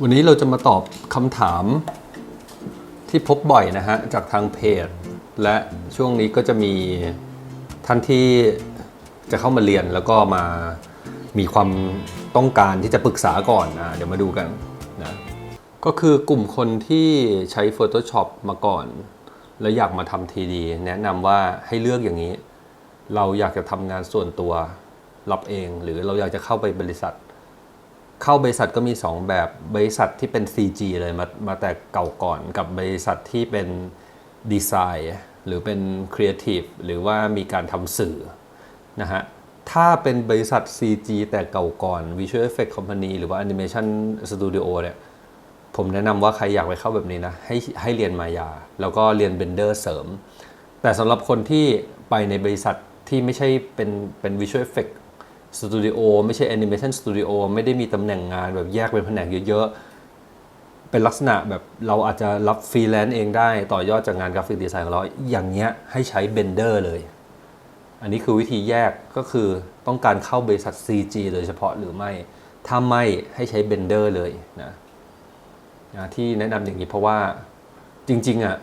วันนี้เราจะมาตอบคำถามที่พบบ่อยนะฮะ จากทางเพจ และช่วงนี้ก็จะมีท่านที่จะเข้ามาเรียนแล้วก็มามีความต้องการที่จะปรึกษาก่อนนะเดี๋ยวมาดูกันนะก็คือกลุ่มคนที่ใช้ Photoshop มาก่อน แล้วอยากมาทำทีดีแนะนำว่าให้เลือกอย่างนี้ เราอยากจะทำงานส่วนตัวรับเอง หรือเราอยากจะเข้าไปบริษัท เข้าบริษัทก็มี 2 แบบบริษัทที่เป็น CG เลยมามาแต่เก่าก่อนกับบริษัทที่เป็นดีไซน์หรือเป็นครีเอทีฟหรือว่ามีการทำสื่อนะฮะถ้าเป็นบริษัท CG แต่เก่าก่อน Visual Effect Company หรือว่า Animation Studio เนี่ยผมแนะนำว่าใครอยากไปเข้าแบบนี้นะให้ให้เรียนมายา แล้วก็เรียนเบนเดอร์เสริม แต่สำหรับคนที่ไปในบริษัทที่ไม่ใช่เป็นเป็น Visual Effect Studio ไม่ใช่ Animation Studio ไม่ได้มีตำแหน่งงานแบบแยกเป็นแผนกเยอะๆ เป็นลักษณะแบบเราอาจจะรับฟรีแลนซ์เองได้ต่อยอดจากงานกราฟิกดีไซน์ของเรา อย่างเงี้ยให้ใช้เบนเดอร์เลย อันนี้คือวิธีแยกก็คือต้องการเข้าบริษัท CG โดยเฉพาะหรือไม่ ถ้าไม่ให้ใช้เบนเดอร์เลยนะนะที่แนะนำอย่างนี้เพราะว่าจริงๆอะ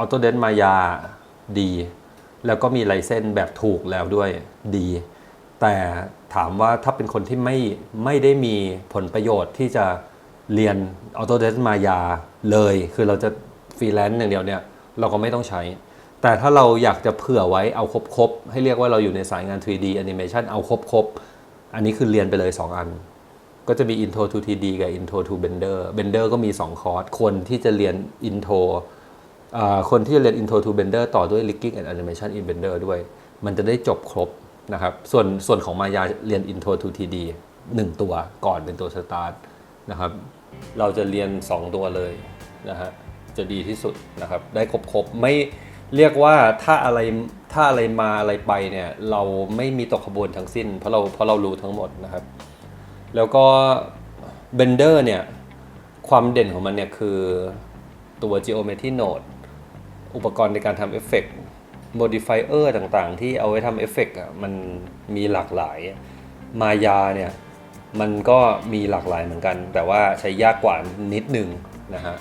Autodesk Maya ดี แล้วก็มีไลเซนส์แบบถูกแล้วด้วยดี แต่ถามว่าถ้าเป็นคนที่ไม่ไม่ได้มีผลประโยชน์ที่จะเรียน Autodesk Maya เลย คือเราจะฟรีแลนซ์อย่างเดียวเนี่ยเราก็ไม่ต้องใช้ แต่ถ้าเราอยากจะเผื่อไว้เอาครบๆ ให้เรียกว่าเราอยู่ในสายงาน 3D Animation เอาครบๆ อันนี้คือเรียนไปเลย 2 อัน ก็จะมี Intro to 3D กับ Intro to Blender Blender ก็มี 2 คอร์ส คนที่จะเรียน Intro คนที่จะเรียน Intro to Blender ต่อด้วย Rigging and Animation in Blender ด้วย มันจะได้จบครบ นะครับส่วนส่วนของมายาเรียน Intro to 3D 1 ตัวก่อนเป็นตัวสตาร์ทนะครับเราจะเรียน 2 ตัวเลยนะฮะจะดีที่สุดนะครับได้ครบๆไม่เรียกว่าถ้าอะไรถ้าอะไรมาอะไรไปเนี่ยเราไม่มีตกขบวนทั้งสิ้น เพราะเราเพราะเรารู้ทั้งหมดนะครับ แล้วก็ Blender เนี่ยความเด่นของมันเนี่ยคือตัว Geometry Node อุปกรณ์ในการทำเอฟเฟกต์ modifier ต่างๆ ที่เอาไว้ทำเอฟเฟกต์อะมันมีหลากหลาย มายาเนี่ย มันก็มีหลากหลายเหมือนกัน แต่ว่าใช้ยากกว่านิดหนึ่งนะฮะ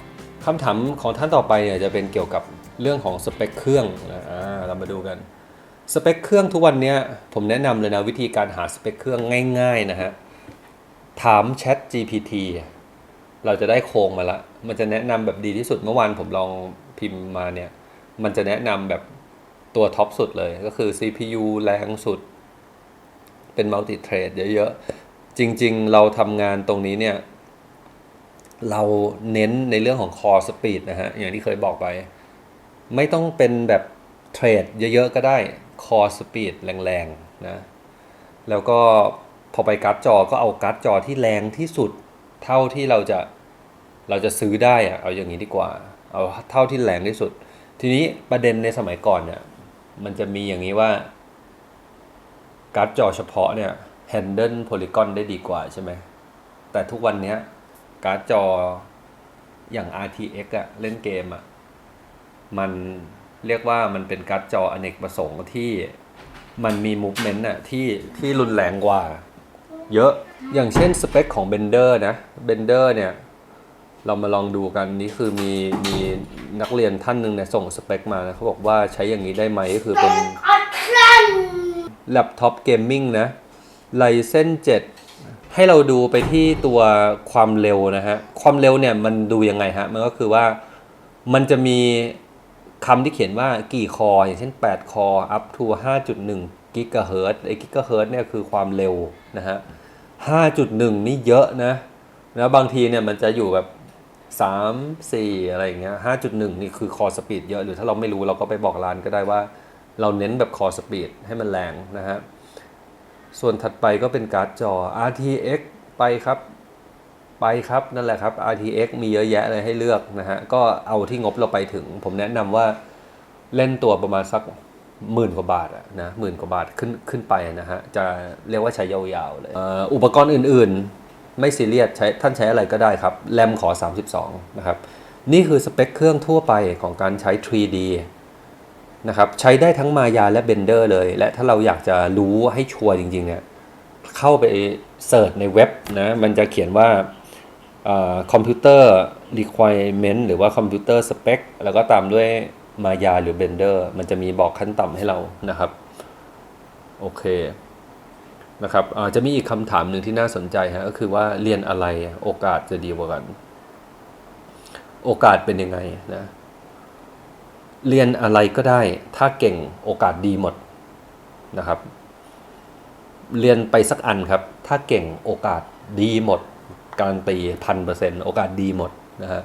คำถามของท่านต่อไปเนี่ยจะเป็นเกี่ยวกับเรื่องของสเปคเครื่องนะอ่าเรามาดูกันสเปคเครื่องทุกวันนี้ผมแนะนำเลยนะวิธีการหาสเปคเครื่องง่ายๆนะฮะถาม Chat GPT เราจะได้โครงมาละ มันจะแนะนำแบบดีที่สุดเมื่อวานผมลองพิมพ์มาเนี่ย มันจะแนะนำแบบ ตัวท็อปสุดเลยก็คือ CPU แรงสุด เป็นมัลติเทรดเยอะๆ จริงๆ เราทำงานตรงนี้เนี่ย เราเน้นในเรื่องของ Core Speed นะฮะ อย่างที่เคยบอกไป ไม่ต้องเป็นแบบเทรดเยอะๆ ก็ได้ Core Speed แรงๆ นะ แล้วก็พอไปการ์ดจอก็เอาการ์ดจอที่แรงที่สุดเท่าที่เราจะเราจะซื้อได้อะเอาอย่างนี้ดีกว่า เอาเท่าที่แรงที่สุด ทีนี้ประเด็นในสมัยก่อนเนี่ย มันจะมีอย่างนี้ว่า การ์ดจอเฉพาะเนี่ย handle polygon ได้ดีกว่าใช่ไหม แต่ทุกวันนี้การ์ดจออย่าง RTX อะเล่นเกมอะมันเรียกว่ามันเป็นการ์ดจออเนกประสงค์ที่มันมี movement อะที่ที่รุนแรงกว่า เยอะอย่างเช่นสเปคของ Blender นะ Blender เนี่ย เรามาลองดูกันนี่คือมีมีนักเรียนท่านหนึ่งเนี่ยส่งสเปคมานะเขาบอกว่าใช้อย่างนี้ได้ไหมก็คือเป็นแล็ปท็อปเกมมิ่งนะไลเซน7ให้เราดูไปที่ตัวความเร็วนะฮะ ความเร็วเนี่ยมันดูยังไงฮะ มันก็คือว่ามันจะมีคำที่เขียนว่ากี่คอ อย่างเช่น 8 คอ up to 5.1 กิกะเฮิร์ตไอ้กิกะเฮิร์ตเนี่ยคือความเร็วนะฮะ 5.1 นี่เยอะนะนะบางทีเนี่ยมันจะอยู่แบบ 3 4 อะไรอย่างเงี้ย5.1 นี่คือคอสปีดเยอะ หรือถ้าเราไม่รู้เราก็ไปบอกร้านก็ได้ว่า เราเน้นแบบคอสปีดให้มันแรงนะฮะ ส่วนถัดไปก็เป็นการ์ดจอ RTX ไปครับ ไปครับ นั่นแหละครับ RTX มีเยอะแยะเลยให้เลือกนะฮะ ก็เอาที่งบเราไปถึง ผมแนะนำว่าเล่นตัวประมาณสักหมื่นกว่าบาทอะนะหมื่นกว่าบาทขึ้นขึ้นไปนะฮะ จะเรียกว่าใช้ยาวๆเลยอุปกรณ์อื่นๆ ไม่ซีเรียสใช้ท่านใช้อะไรก็ได้ครับแรมขอ 32 นะครับ นี่คือสเปคเครื่องทั่วไปของการใช้ 3D นะครับใช้ได้ทั้งมายาและเบนเดอร์เลย และถ้าเราอยากจะรู้ให้ชัวร์จริงๆเนี่ยเข้าไปเสิร์ชในเว็บนะมันจะเขียนว่าคอมพิวเตอร์ requirement หรือว่าคอมพิวเตอร์สเปคแล้วก็ตามด้วยมายาหรือ Blender มันจะมีบอกขั้นต่ำให้เรานะครับ โอเค นะครับอาจะมีอีกคำถามหนึ่งที่น่าสนใจฮะก็คือว่าเรียนอะไรโอกาสจะดีกว่ากัน โอกาสเป็นยังไงนะเรียนอะไรก็ได้ ถ้าเก่งโอกาสดีหมดนะครับ เรียนไปสักอันครับ ถ้าเก่งโอกาสดีหมด การนตีพันเปอร์เซ็นต์โอกาสดีหมดนะฮะ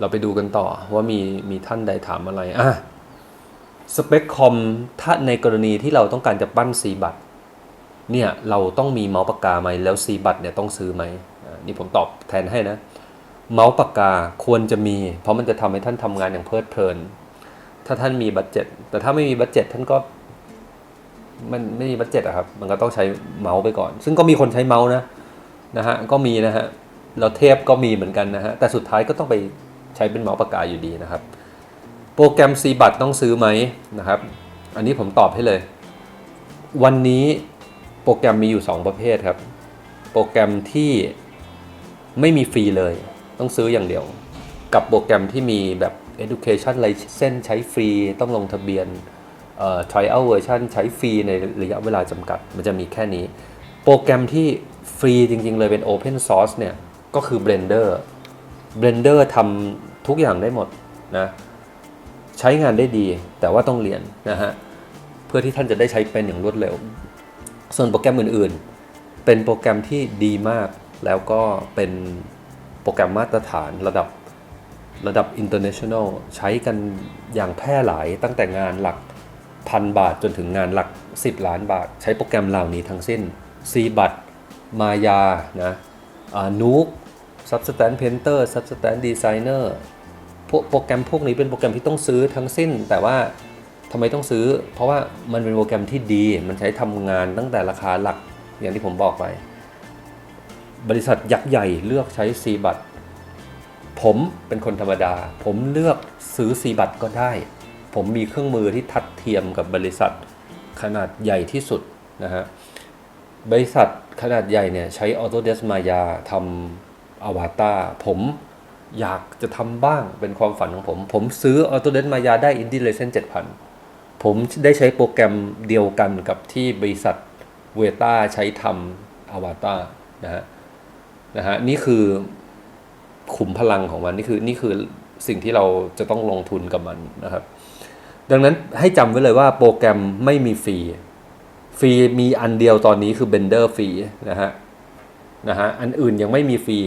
เราไปดูกันต่อว่ามีมีท่านใดถามอะไรอะสเปคคอมถ้าในกรณีที่เราต้องการจะปั้นซีบัต เนี่ยเราต้องมีเมาส์ปากกาไหมแล้วซีบัตเนี่ยต้องซื้อไหมนี่ผมตอบแทนให้นะ เมาส์ปากกาควรจะมี เพราะมันจะทำให้ท่านทำงานอย่างเพลิดเพลิน ถ้าท่านมีบัตเจ็ตแต่ถ้าไม่มีบัตเจ็ตท่านก็ มันไม่มีบัตเจ็ตอะครับ มันก็ต้องใช้เมาส์ไปก่อน ซึ่งก็มีคนใช้เมาส์นะนะฮะก็มีนะฮะเราเทพก็มีเหมือนกันนะฮะแต่สุดท้ายก็ต้องไปใช้เป็นเมาส์ปากกาอยู่ดีนะครับ โปรแกรม C บัตต้องซื้อไหมนะครับ อันนี้ผมตอบให้เลย วันนี้ โปรแกรมมีอยู่ 2 ประเภทครับ โปรแกรมที่ไม่มีฟรีเลย ต้องซื้ออย่างเดียว กับโปรแกรมที่มีแบบ education license ใช้ฟรี ต้องลงทะเบียน trial version ใช้ฟรีในระยะเวลาจำกัด มันจะมีแค่นี้ โปรแกรมที่ฟรีจริง ๆ เลยเป็น open source เนี่ย ก็คือ Blender Blender ทำทุกอย่างได้หมดนะ ใช้งานได้ดีแต่ว่าต้องเรียนนะฮะ เพื่อที่ท่านจะได้ใช้เป็นอย่างรวดเร็ว ส่วนโปรแกรมอื่นๆ เป็นโปรแกรมที่ดีมาก แล้วก็เป็นโปรแกรมมาตรฐานระดับระดับ international ใช้กันอย่างแพร่หลายตั้งแต่งานหลักพันบาทจนถึงงานหลัก 10 ล้านบาท ใช้โปรแกรมเหล่านี้ทั้งสิ้น c b u t มายานะนูก Substance Painter Substance Designer พวกโปรแกรมพวกนี้เป็นโปรแกรมที่ต้องซื้อทั้งสิ้น แต่ว่า ทำไมต้องซื้อ เพราะว่ามันเป็นโปรแกรมที่ดี มันใช้ทำงานตั้งแต่ราคาหลักอย่างที่ผมบอกไป บริษัทยักษ์ใหญ่เลือกใช้ C บัตผมเป็นคนธรรมดา ผมเลือกซื้อ C บัตก็ได้ ผมมีเครื่องมือที่ทัดเทียมกับบริษัทขนาดใหญ่ที่สุดนะฮะบริษัทขนาดใหญ่เนี่ยใช้ Autodesk Maya ทำอวตารผมอยากจะทำบ้างเป็นความฝันของผม ผมซื้อ Autodesk Maya ได้ Indie License 7,000 ผมได้ใช้โปรแกรมเดียวกันกับที่บริษัทเวต้าใช้ทำอวตารนะฮะนะฮะนี่คือขุมพลังของมันนี่คือนี่คือสิ่งที่เราจะต้องลงทุนกับมันนะครับ ดังนั้นให้จำไว้เลยว่าโปรแกรมไม่มีฟรีฟรีมีอันเดียวตอนนี้คือ Blender ฟรีนะฮะนะฮะอันอื่นยังไม่มีฟรี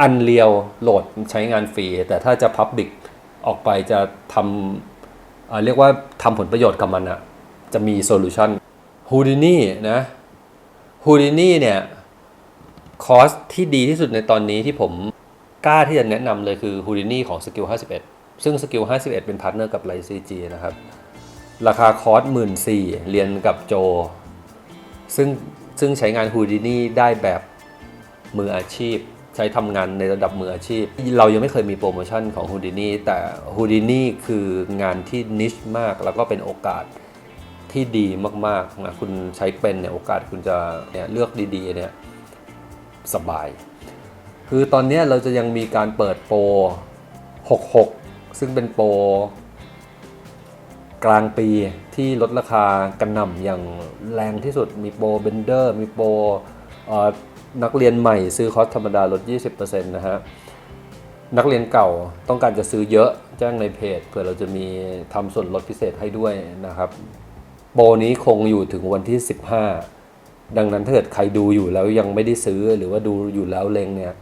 อันเรียวโหลดใช้งานฟรีแต่ถ้าจะ Public ออกไปจะทำ เรียกว่าทำผลประโยชน์กับมันอะจะมีโซลูชัน Houdini นะ Houdini เนี่ยคอร์สที่ดีที่สุดในตอนนี้ที่ผมกล้าที่จะแนะนำเลยคือ Houdini ของ Skill 51 ซึ่ง Skill 51 เป็นพาร์ทเนอร์กับ l i c g นะครับ ราคาคอร์สหมื่นสี่เรียนกับโจ ซึ่งซึ่งใช้งาน Houdini ได้แบบมืออาชีพ ใช้ทำงานในระดับมืออาชีพ เรายังไม่เคยมีโปรโมชั่นของ Houdini แต่ Houdini คืองานที่นิชมาก แล้วก็เป็นโอกาสที่ดีมากๆนะคุณใช้เป็นเนี่ยโอกาสคุณจะเนี่ยเลือกดีๆเนี่ยสบาย คือตอนนี้เราจะยังมีการเปิดโปร 66 ซึ่งเป็นโปรกลางปีที่ลดราคากันหน่ำอย่างแรงที่สุดมีโปรเบนเดอร์มีโปร นักเรียนใหม่ซื้อคอร์สธรรมดาลด 20%นะฮะ นักเรียนเก่าต้องการจะซื้อเยอะแจ้งในเพจเผื่อเราจะมีทำส่วนลดพิเศษให้ด้วยนะครับ โปรนี้คงอยู่ถึงวันที่ 15 ดังนั้นถ้าเกิดใครดูอยู่แล้วยังไม่ได้ซื้อหรือว่าดูอยู่แล้วเลงเนี่ย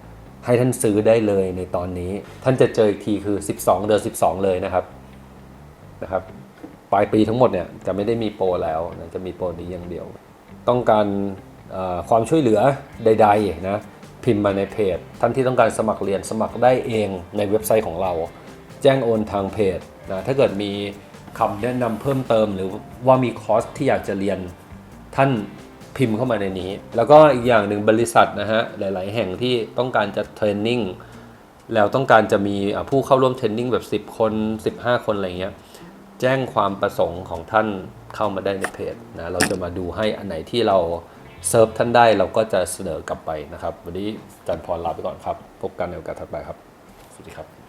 ให้ท่านซื้อได้เลยในตอนนี้ ท่านจะเจออีกทีคือ 12 เดือน 12 เลยนะครับนะครับปลายปีทั้งหมดเนี่ยจะไม่ได้มีโปรแล้วนะจะมีโปรนี้อย่างเดียว ต้องการ ความช่วยเหลือใดๆนะพิมพ์มาในเพจ ท่านที่ต้องการสมัครเรียนสมัครได้เองในเว็บไซต์ของเรา แจ้งโอนทางเพจนะถ้าเกิดมีคำแนะนำเพิ่มเติม หรือว่ามีคอร์สที่อยากจะเรียนท่านพิมพ์เข้ามาในนี้ แล้วก็อีกอย่างหนึ่งบริษัทนะฮะหลาย ๆ แห่งที่ต้องการจะเทรนนิ่งแล้วต้องการจะมีผู้เข้าร่วมเทรนนิ่งแบบ 10 คน 15 คนอะไรเงี้ยแจ้งความประสงค์ของท่านเข้ามาได้ในเพจนะเราจะมาดูให้อันไหนที่เรา เซิร์ฟท่านได้เราก็จะเสนอกลับไปนะครับ วันนี้จันพรลาไปก่อนครับ พบกันในโอกาสถัดไปครับ สวัสดีครับ